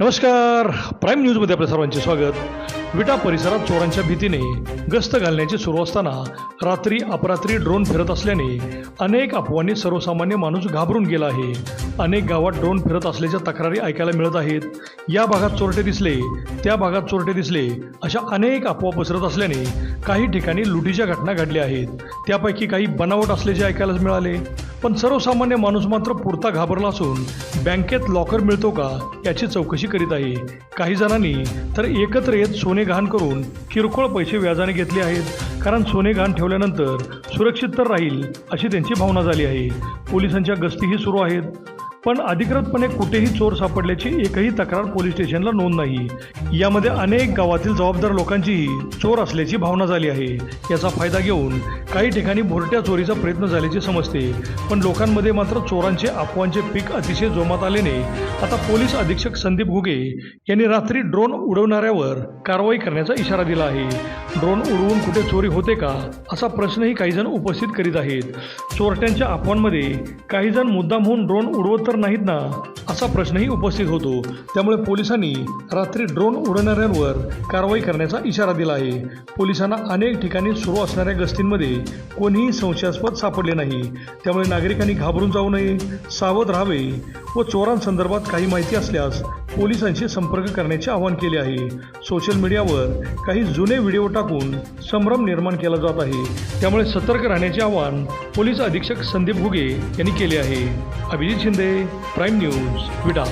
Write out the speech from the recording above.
नमस्कार. प्राईम न्यूजमध्ये आपल्या सर्वांचे स्वागत. विटा परिसरात चोरांच्या भीतीने गस्त घालण्याची सुरू असताना रात्री अपरात्री ड्रोन फिरत असल्याने अनेक अफवांनी सर्वसामान्य माणूस घाबरून गेला आहे. अनेक गावात ड्रोन फिरत असल्याच्या तक्रारी ऐकायला मिळत आहेत. या भागात चोरटे दिसले त्या भागात चोरटे दिसले अशा अनेक अफवा पसरत असल्याने काही ठिकाणी लुटीच्या घटना घडल्या आहेत. त्यापैकी काही बनावट असल्याचे ऐकायला मिळाले. पण सर्वसामान्य माणूस मात्र पुरता घाबरला असून बँकेत लॉकर मिळतो का याची चौकशी करीत आहे. काही जणांनी तर एकत्र येत सोने गहाण करून किरकोळ पैसे व्याजाने घेतले आहेत. कारण सोने गहाण ठेवल्यानंतर सुरक्षित तर राहील अशी त्यांची भावना झाली आहे. पोलिसांच्या गस्तीही सुरू आहेत. पण अधिकृतपणे कुठेही चोर सापडल्याची एकही तक्रार पोलीस स्टेशनला नोंद नाही. यामध्ये अनेक गावातील जबाबदार लोकांचीही चोर असल्याची भावना झाली आहे. याचा फायदा घेऊन काही ठिकाणी भोरट्या चोरीचा प्रयत्न झाल्याचे समजते. पण लोकांमध्ये मात्र चोरांचे अफवांचे पीक अतिशय जोमात आल्याने आता पोलीस अधीक्षक संदीप घुगे यांनी रात्री ड्रोन उडवणाऱ्यावर कारवाई करण्याचा इशारा दिला आहे. ड्रोन उडवून कुठे चोरी होते का? असा प्रश्नही काही जण उपस्थित करीत आहेत. चोरट्यांच्या अफवांमध्ये काही जण मुद्दाम होऊन ड्रोन उडवत तर नाहीत ना? असा प्रश्नही उपस्थित होतो. त्यामुळे पोलिसांनी रात्री ड्रोन उडवणाऱ्यांवर कारवाई करण्याचा इशारा दिला आहे. पोलिसांना अनेक ठिकाणी सुरू असणाऱ्या गस्तींमध्ये कोणीही संशयास्पद सापडले नाही. त्यामुळे नागरिकांनी घाबरून जाऊ नये सावध राहावे व चोरांसंदर्भात काही माहिती असल्यास पोलिसांशी संपर्क करण्याचे आवाहन केले आहे. सोशल मीडियावर काही जुने व्हिडिओ टाकून संभ्रम निर्माण केला जात आहे. त्यामुळे सतर्क राहण्याचे आवाहन पोलीस अधीक्षक संदीप घुगे यांनी केले आहे. अभिजित शिंदे प्राईम न्यूज विडा.